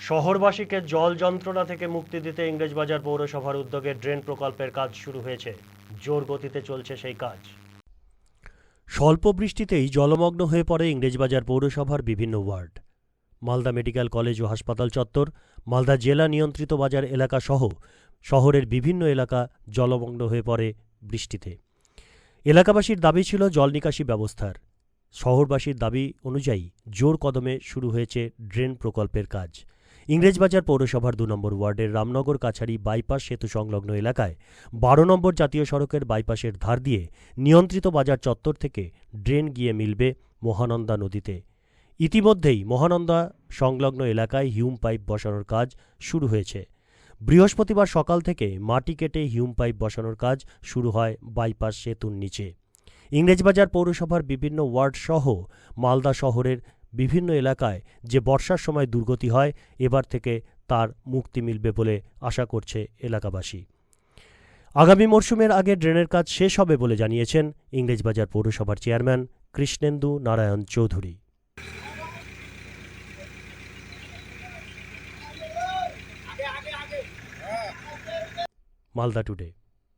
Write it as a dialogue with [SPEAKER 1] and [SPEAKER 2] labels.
[SPEAKER 1] শহরবাসীকে জল যন্ত্রণা থেকে মুক্তি দিতে ইংরেজবাজার পৌরসভার উদ্যোগে ড্রেন প্রকল্পের কাজ শুরু হয়েছে। জোর গতিতে চলছে সেই কাজ। স্বল্প বৃষ্টিতেই জলমগ্ন হয়ে পড়ে ইংরেজবাজার পৌরসভার বিভিন্ন ওয়ার্ড। মালদা মেডিকেল কলেজ ও হাসপাতাল চত্বর, মালদা জেলা নিয়ন্ত্রিত বাজার এলাকা সহ শহরের বিভিন্ন এলাকা জলমগ্ন হয়ে পড়ে বৃষ্টিতে। এলাকাবাসীর দাবি ছিল জল নিকাশি ব্যবস্থার। শহরবাসীর দাবি অনুযায়ী জোর কদমে শুরু হয়েছে ড্রেন প্রকল্পের কাজ। ইংরেজবাজার পৌরসভার দু নম্বর ওয়ার্ডের রামনগর কাছারি বাইপাস সেতু সংলগ্ন এলাকায় বারো নম্বর জাতীয় সড়কের বাইপাসের ধার দিয়ে নিয়ন্ত্রিত বাজার চত্বর থেকে ড্রেন গিয়ে মিলবে মহানন্দা নদীতে। ইতিমধ্যেই মহানন্দা সংলগ্ন এলাকায় হিউম পাইপ বসানোর কাজ শুরু হয়েছে। বৃহস্পতিবার সকাল থেকে মাটি কেটে হিউম পাইপ বসানোর কাজ শুরু হয় বাইপাস সেতুর নিচে। ইংরেজবাজার পৌরসভার বিভিন্ন ওয়ার্ড সহ মালদা শহরের বিভিন্ন এলাকায় যে বর্ষার সময় দুর্গতি হয়, এবার থেকে তার মুক্তি মিলবে বলে আশা করছে এলাকাবাসী। আগামী মরশুমের আগে ড্রেনের কাজ শেষ হবে বলে জানিয়েছেন ইংরেজবাজার পৌরসভার চেয়ারম্যান কৃষ্ণেন্দু নারায়ণ চৌধুরী। মালদা টুডে।